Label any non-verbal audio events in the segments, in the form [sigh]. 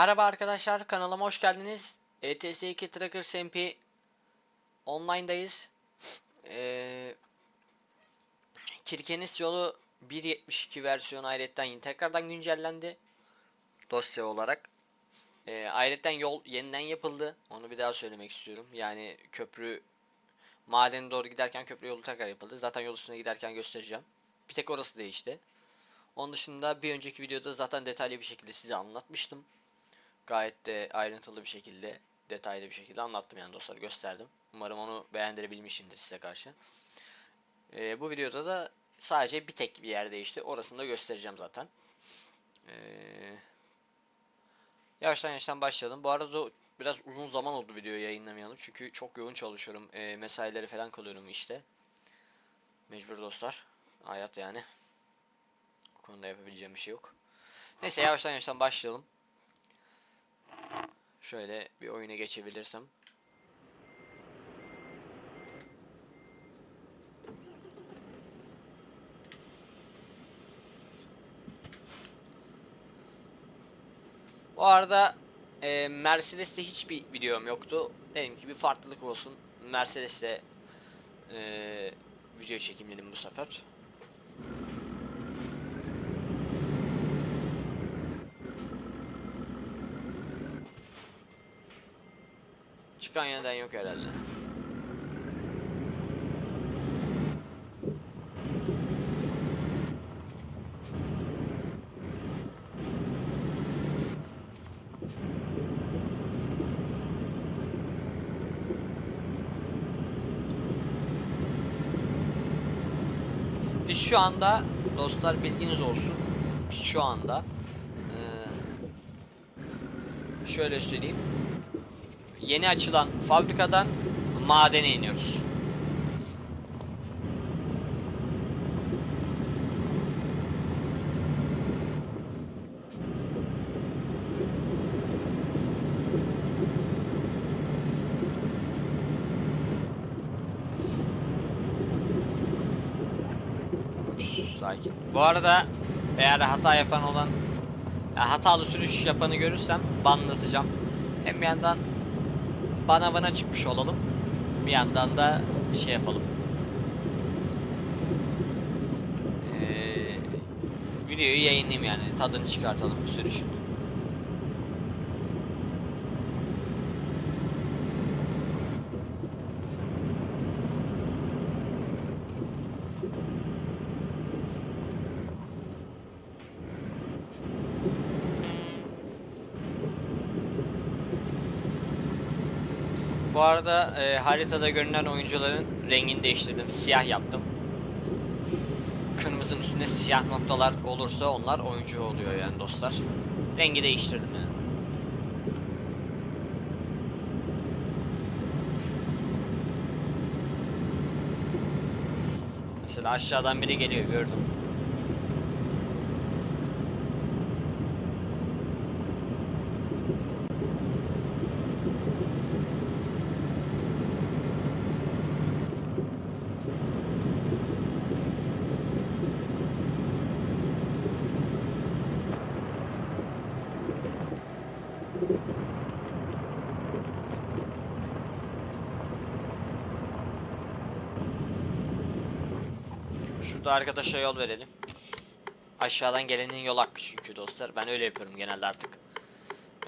Merhaba arkadaşlar kanalıma hoş geldiniz. E ETS2 Tracker SMP online'dayız. Ee, Kirkenis yolu 1.72 versiyonu ayrıca tekrardan güncellendi. Dosya olarak. Ee, ayrıca yol yeniden yapıldı. Onu bir daha söylemek istiyorum. Yani köprü madene doğru giderken köprü yolu tekrar yapıldı. Zaten yol üstüne giderken göstereceğim. Bir tek orası değişti. Onun dışında bir önceki videoda zaten detaylı bir şekilde size anlatmıştım. Gayet de ayrıntılı bir şekilde, detaylı bir şekilde anlattım yani dostlar gösterdim. Umarım onu beğendirebilmişimdir size karşı. Ee, bu videoda da sadece bir tek bir yer değişti. Orasını da göstereceğim zaten. Ee, yavaştan yavaştan başlayalım. Bu arada biraz uzun zaman oldu videoyu yayınlamayalım. Çünkü çok yoğun çalışıyorum. Ee, mesaileri falan kalıyorum işte. Mecbur dostlar. Hayat yani. O konuda yapabileceğim bir şey yok. Neyse yavaştan yavaştan başlayalım. Şöyle bir oyuna geçebilirsem. Bu arada e, Mercedes'te hiçbir videom yoktu. Dedim ki bir farklılık olsun. Mercedes'te e, video çekeyim dedim bu sefer. Çıkan yerden yok herhalde. Biz şu anda dostlar bilginiz olsun. Biz şu anda şöyle söyleyeyim yeni açılan fabrikadan madene iniyoruz. Sakin. Bu arada eğer hata yapan olan ya hatalı sürüş yapanı görürsem banlatacağım. Hem bir yandan bana bana çıkmış olalım. Bir yandan da şey yapalım. Ee, videoyu yayınlayayım yani tadını çıkartalım sürüşün. Bu arada e, haritada görünen oyuncuların rengini değiştirdim. Siyah yaptım. Kırmızının üstünde siyah noktalar olursa onlar oyuncu oluyor yani dostlar. Rengi değiştirdim yani. Mesela aşağıdan biri geliyor gördüm. Şurada arkadaşa yol verelim. Aşağıdan gelenin yol hakkı çünkü dostlar. Ben öyle yapıyorum genelde artık.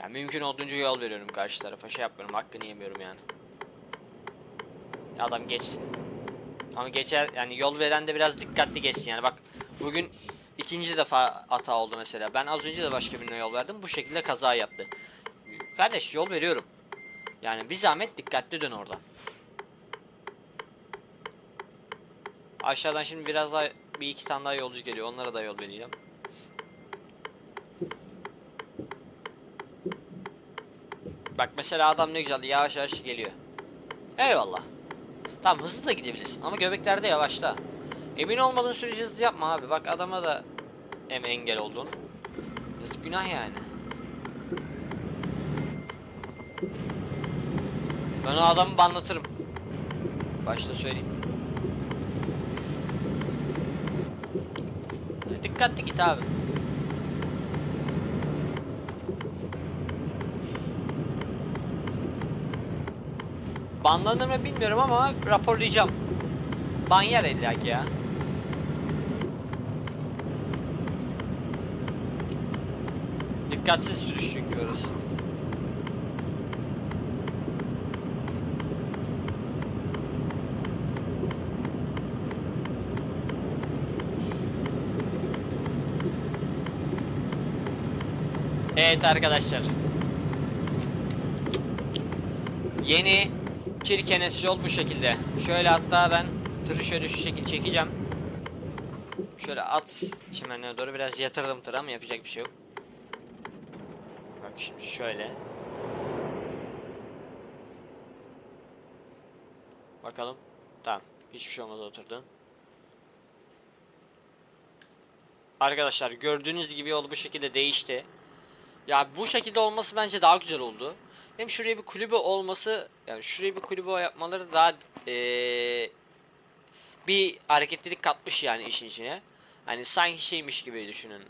Yani mümkün olduğunca yol veriyorum karşı tarafa. Şey yapmıyorum hakkını yemiyorum yani. Adam geçsin. Ama geçer yani yol veren de biraz dikkatli geçsin yani bak bugün ikinci defa hata oldu mesela. Ben az önce de başka birine yol verdim. Bu şekilde kaza yaptı. Kardeş yol veriyorum. Yani bir zahmet dikkatli dön oradan. Aşağıdan şimdi biraz daha bir iki tane daha yolcu geliyor. Onlara da yol vereceğim. Bak mesela adam ne güzel yavaş yavaş geliyor. Eyvallah. Tamam hızlı da gidebilirsin ama göbeklerde yavaşla. Emin olmadığın sürece hızlı yapma abi. Bak adama da hem engel oldun. Yazık günah yani. Ben o adamı banlatırım. Başta söyleyeyim. dikkatli git abi. Banlanır mı bilmiyorum ama raporlayacağım. Ban yer illa ki ya. Dikkatsiz sürüş çünkü orası. Evet arkadaşlar. Yeni Kirkenes yol bu şekilde. Şöyle hatta ben tırı şöyle şu şekil çekeceğim. Şöyle at çimenliğe doğru biraz yatırdım tırı ama yapacak bir şey yok. Bak şöyle. Bakalım. Tamam. Hiçbir şey olmadı oturdun. Arkadaşlar gördüğünüz gibi yol bu şekilde değişti. Ya bu şekilde olması bence daha güzel oldu. Hem şuraya bir kulübe olması, yani şuraya bir kulübe yapmaları daha eee, bir hareketlilik katmış yani işin içine. Hani sanki şeymiş gibi düşünün.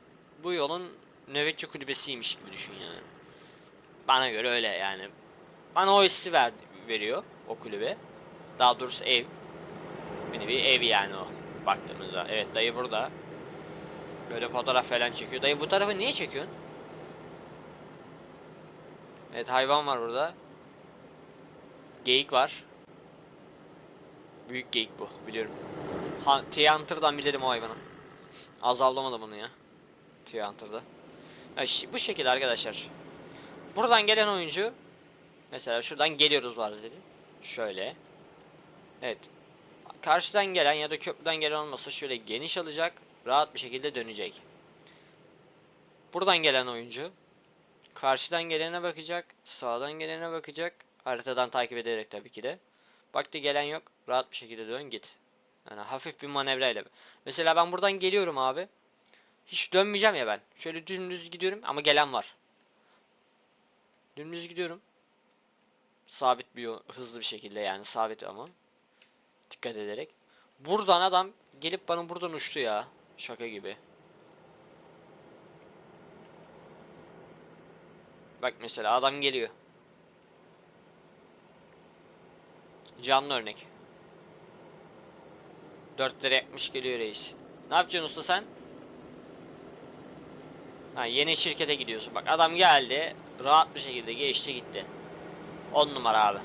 Bu yolun nöbetçi kulübesiymiş gibi düşün yani. Bana göre öyle yani. Bana o hissi ver, veriyor o kulübe. Daha doğrusu ev. Bir nevi ev yani o. Baktığımızda. Evet dayı burada. Böyle fotoğraf falan çekiyor. Dayı bu tarafı niye çekiyorsun? Evet hayvan var burada. Geyik var. Büyük geyik bu biliyorum. Ha, T-Hunter'dan bilirim o hayvanı. Az bunu ya. T-Hunter'da. Ya şi- bu şekilde arkadaşlar. Buradan gelen oyuncu mesela şuradan geliyoruz var dedi. Şöyle. Evet. Karşıdan gelen ya da köprüden gelen olmasa şöyle geniş alacak. Rahat bir şekilde dönecek. Buradan gelen oyuncu Karşıdan gelene bakacak, sağdan gelene bakacak. Haritadan takip ederek tabii ki de. Baktı gelen yok, rahat bir şekilde dön git. Yani hafif bir manevrayla. Mesela ben buradan geliyorum abi. Hiç dönmeyeceğim ya ben. Şöyle dümdüz gidiyorum ama gelen var. Dümdüz gidiyorum. Sabit bir hızlı bir şekilde yani sabit ama. Dikkat ederek. Buradan adam gelip bana buradan uçtu ya. Şaka gibi. Bak mesela adam geliyor. Canlı örnek. 4 lira yapmış geliyor reis. Ne yapacaksın usta sen? Ha, yeni şirkete gidiyorsun. Bak adam geldi. Rahat bir şekilde geçti gitti. 10 numara abi.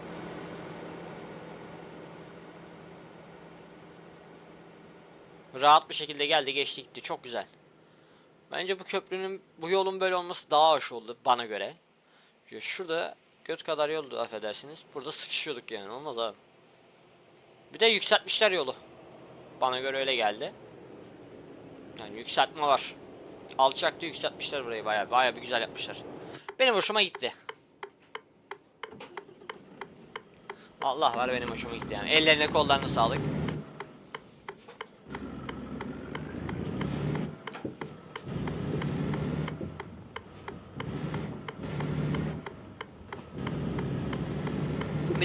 Rahat bir şekilde geldi geçti gitti. Çok güzel. Bence bu köprünün, bu yolun böyle olması daha hoş oldu bana göre. Ya şurada göt kadar yoldu affedersiniz. Burada sıkışıyorduk yani olmaz abi. Bir de yükseltmişler yolu. Bana göre öyle geldi. Yani yükseltme var. Alçakta yükseltmişler burayı bayağı bayağı bir güzel yapmışlar. Benim hoşuma gitti. Allah var benim hoşuma gitti yani. Ellerine kollarına sağlık.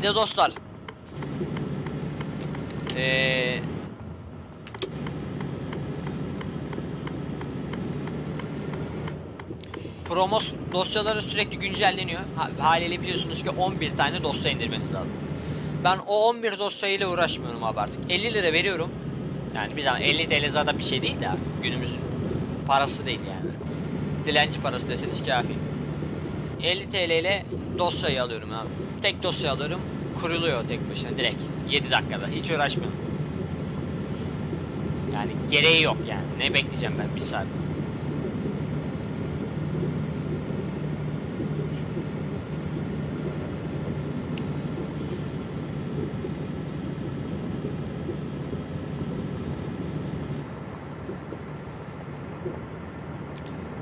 Bir de dostlar. Ee, Promos dosyaları sürekli güncelleniyor. Ha, haliyle biliyorsunuz ki 11 tane dosya indirmeniz lazım. Ben o 11 dosyayla uğraşmıyorum abi artık. 50 lira veriyorum. Yani bir zaman 50 TL zaten bir şey değil de artık günümüzün parası değil yani. Dilenci parası deseniz kafi. 50 TL ile dosyayı alıyorum abi. Tek dosya alıyorum. Kuruluyor tek başına direkt. 7 dakikada. Hiç uğraşmıyorum. Yani gereği yok yani. Ne bekleyeceğim ben bir saat.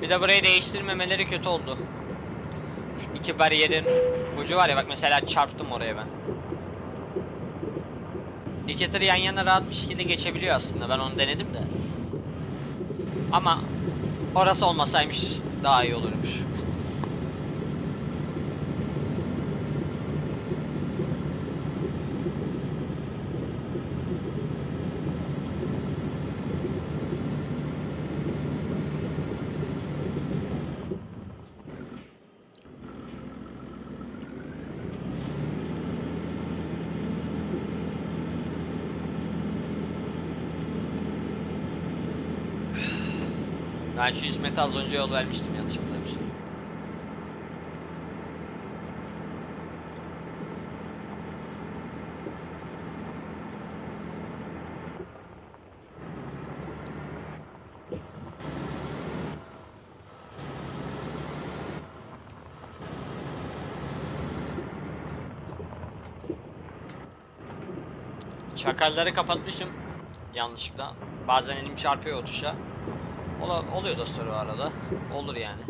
Bir de burayı değiştirmemeleri kötü oldu. İki bariyerin ucu var ya bak mesela çarptım oraya ben. İki yan yana rahat bir şekilde geçebiliyor aslında. Ben onu denedim de. Ama orası olmasaymış daha iyi olurmuş. Ben şu İsmet'e az önce yol vermiştim yanlış hatırlamıyorsam. Çakalları kapatmışım yanlışlıkla. Bazen elim çarpıyor o tuşa. Ola, oluyor dostlar o arada. Olur yani.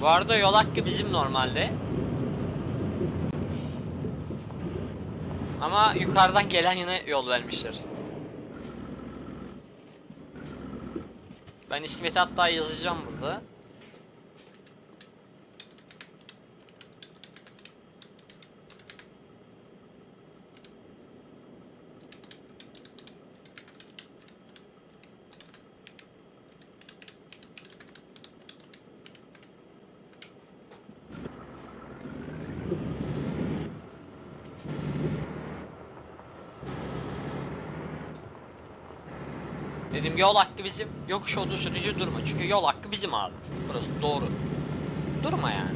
Bu arada yol hakkı bizim normalde. Ama yukarıdan gelen yine yol vermişler. Ben İsmet'i hatta yazacağım burada. Dedim yol hakkı bizim. Yokuş olduğu sürece durma. Çünkü yol hakkı bizim abi. Burası doğru. Durma yani.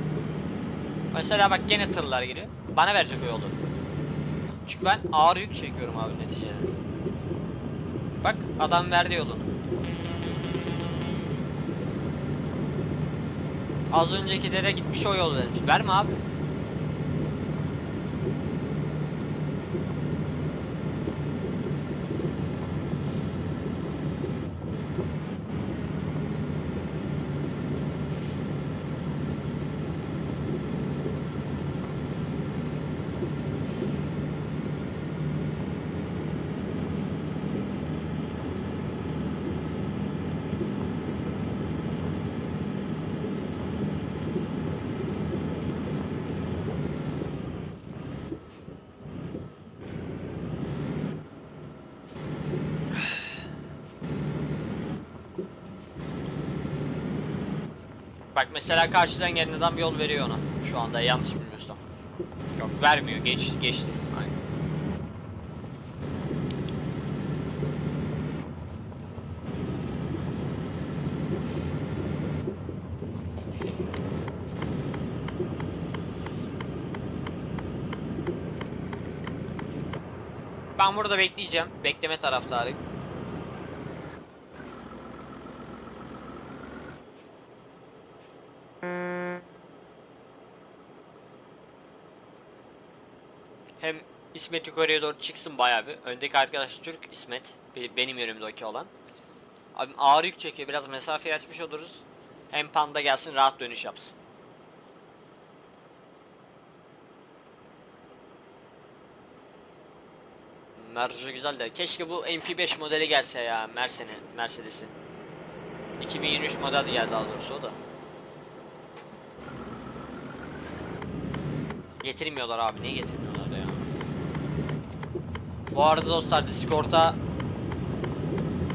Mesela bak gene tırlar geliyor. Bana verecek o yolu. Çünkü ben ağır yük çekiyorum abi neticede. Bak adam verdi yolunu. Az önceki dere gitmiş o yol vermiş. Verme abi. Bak mesela karşıdan gelen adam yol veriyor ona. Şu anda yanlış bilmiyorsam. Yok vermiyor. Geç geçti. Aynen. Ben burada bekleyeceğim. Bekleme taraftarıyım. Hem İsmet yukarıya doğru çıksın bayağı bir. Öndeki arkadaş Türk İsmet. Be- Benim yönümdeki olan. Abi ağır yük çekiyor. Biraz mesafeyi açmış oluruz. Hem panda gelsin rahat dönüş yapsın. Mercedes güzel de. Keşke bu MP5 modeli gelse ya Mercedes'in. Mercedes'in. 2023 model geldi daha doğrusu o da. Getirmiyorlar abi. Niye getirmiyorlar da ya? Bu arada dostlar Discord'a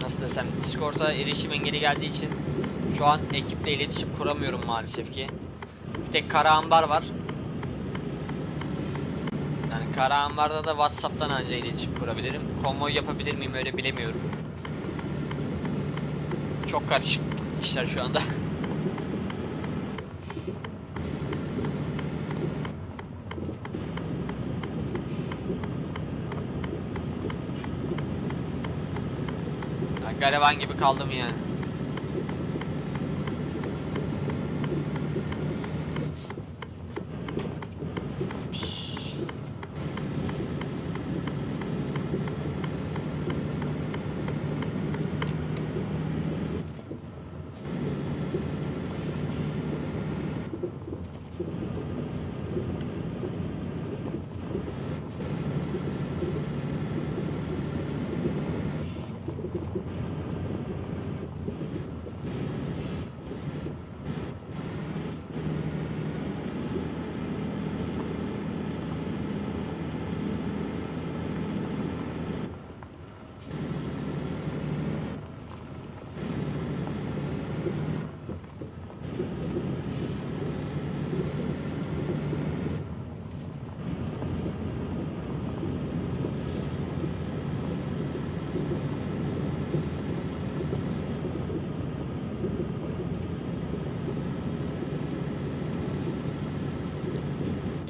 nasıl desem Discord'a erişim engeli geldiği için şu an ekiple iletişim kuramıyorum maalesef ki. Bir tek Kara Ambar var. Yani Kara Ambar'da da Whatsapp'tan anca iletişim kurabilirim. Konvoy yapabilir miyim öyle bilemiyorum. Çok karışık işler şu anda. [laughs] Ya gariban gibi kaldım yani.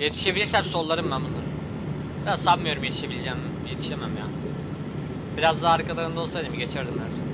Yetişebilirsem sollarım ben bunları. Ya sanmıyorum yetişebileceğim. Yetişemem ya. Biraz daha arkalarında olsaydım geçerdim her türlü.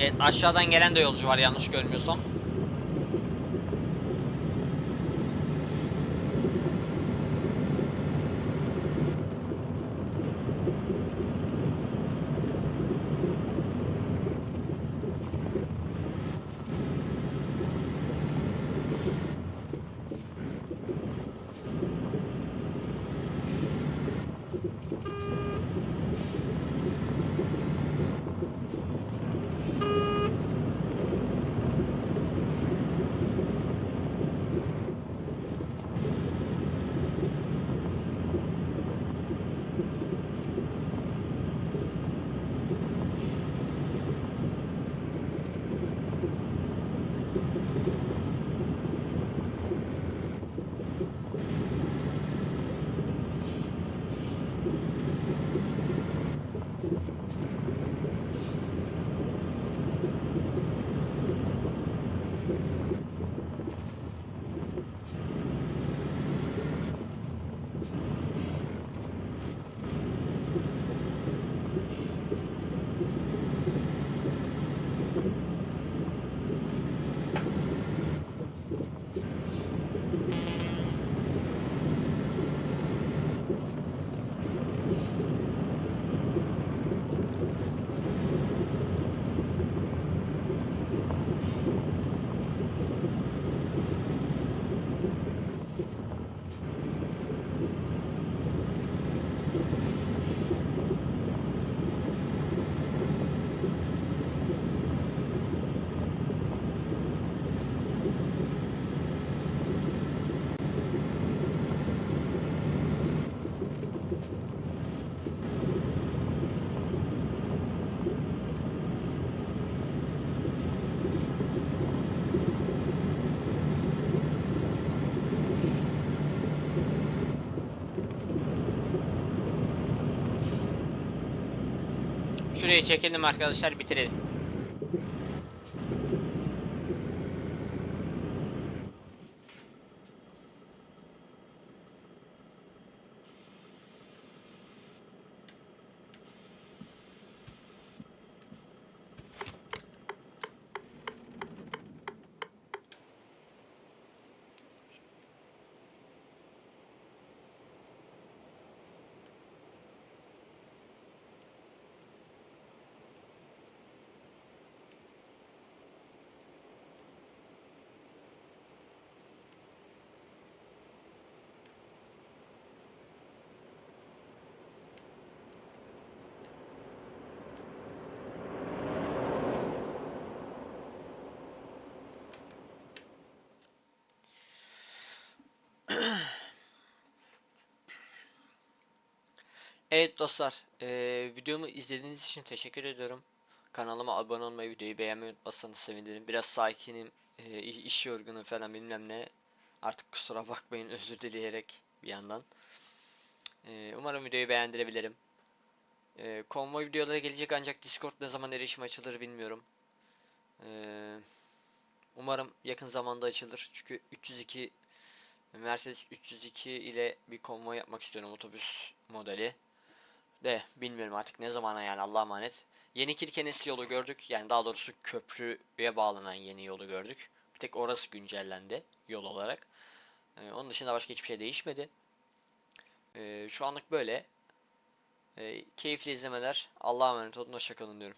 Evet aşağıdan gelen de yolcu var yanlış görmüyorsam. Şurayı çekelim arkadaşlar bitirelim. Evet dostlar, eee, videomu izlediğiniz için teşekkür ediyorum. Kanalıma abone olmayı, videoyu beğenmeyi unutmazsanız sevinirim. Biraz sakinim, i- iş yorgunum falan bilmem ne. Artık kusura bakmayın [laughs] özür dileyerek bir yandan. Eee, umarım videoyu beğendirebilirim. Eee konvoy videoları gelecek ancak Discord ne zaman erişim açılır bilmiyorum. Eee, umarım yakın zamanda açılır. Çünkü 302 Mercedes 302 ile bir konvoy yapmak istiyorum otobüs modeli. De bilmiyorum artık ne zamana yani Allah'a emanet. Yeni Kirkenes yolu gördük. Yani daha doğrusu köprüye bağlanan yeni yolu gördük. Bir tek orası güncellendi yol olarak. Ee, onun dışında başka hiçbir şey değişmedi. Ee, şu anlık böyle. Ee, keyifli izlemeler. Allah'a emanet olun. Hoşçakalın diyorum.